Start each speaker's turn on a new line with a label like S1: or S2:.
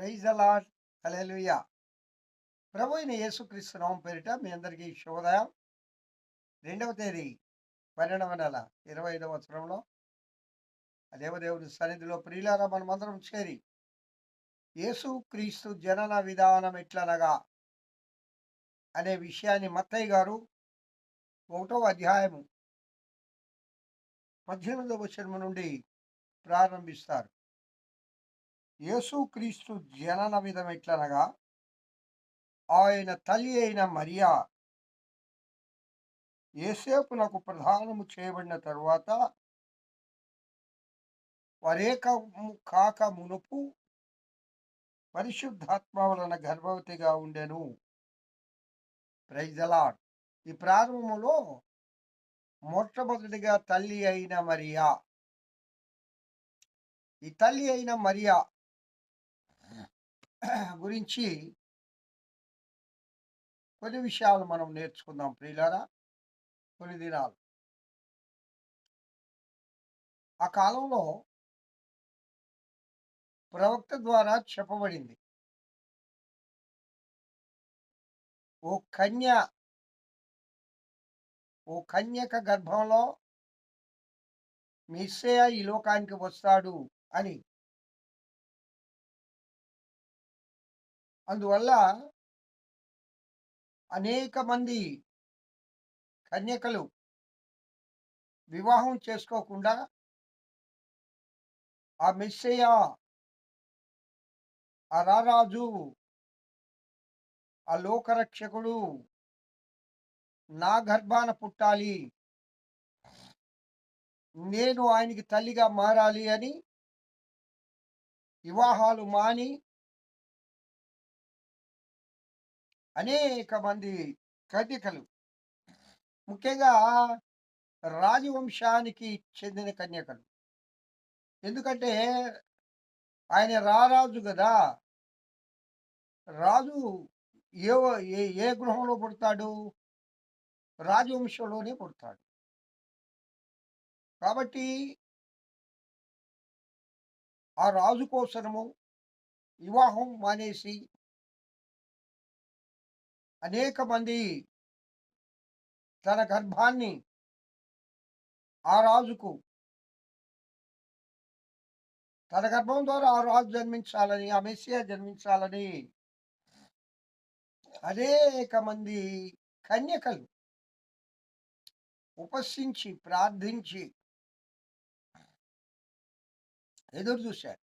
S1: Praise allot హల్లెలూయా. ప్రభు అయిన యేసుక్రీస్తు నామం పేరిట మీ అందరికీ శుభోదయం. రెండవ తేదీ పన్నెండవ నెల ఇరవై ఐదవ సంవత్సరంలో దేవదేవుని సన్నిధిలో ప్రియులారా మనమందరం చేరి యేసుక్రీస్తు జనన విధానం ఎట్లనగా అనే విషయాన్ని మత్తయ్య గారు ఒకటో అధ్యాయము పద్దెనిమిదవ వచనం నుండి ప్రారంభిస్తారు. యేసు క్రీస్తు జనన విధం ఎట్లనగా ఆయన తల్లి అయిన మరియా ఏసేపునకు ప్రధానము చేయబడిన తరువాత వరేకము కాక మునుపు పరిశుద్ధాత్మ వలన గర్భవతిగా ఉండెను. ప్రైజలాడ్ ఈ ప్రారంభంలో మొట్టమొదటిగా తల్లి అయిన మరియా ఈ తల్లి అయిన మరియా గురించి కొన్ని విషయాలు మనం నేర్చుకుందాం ప్రియులారా. కొన్ని దినాలు. ఆ కాలంలో ప్రవక్త ద్వారా చెప్పబడింది. ఓ కన్య ఓ కన్యక గర్భంలో మిస్సయ ఈ లోకానికి వస్తాడు అని. అందువల్ల అనేక మంది కన్యకలు వివాహం చేసుకోకుండా ఆ మెస్సయ్య ఆ రారాజు ఆ లోకరక్షకుడు నా గర్భాన పుట్టాలి. నేను ఆయనకి తల్లిగా మారాలి అని వివాహాలు మాని అనేక మంది కన్యకలు. ముఖ్యంగా రాజవంశానికి చెందిన కన్యకలు. ఎందుకంటే ఆయన రారాజు కదా. రాజు ఏ ఏ గృహంలో పుడతాడు? రాజవంశంలోనే పుడతాడు. కాబట్టి ఆ రాజు కోసము వివాహం మానేసి అనేక మంది తన గర్భాన్ని ఆ రాజుకు తన గర్భం ద్వారా ఆ రాజు జన్మించాలని ఆ మెస్సియా జన్మించాలని అనేక మంది కన్యకలు ఉపసించి ప్రార్థించి ఎదురు చూశారు.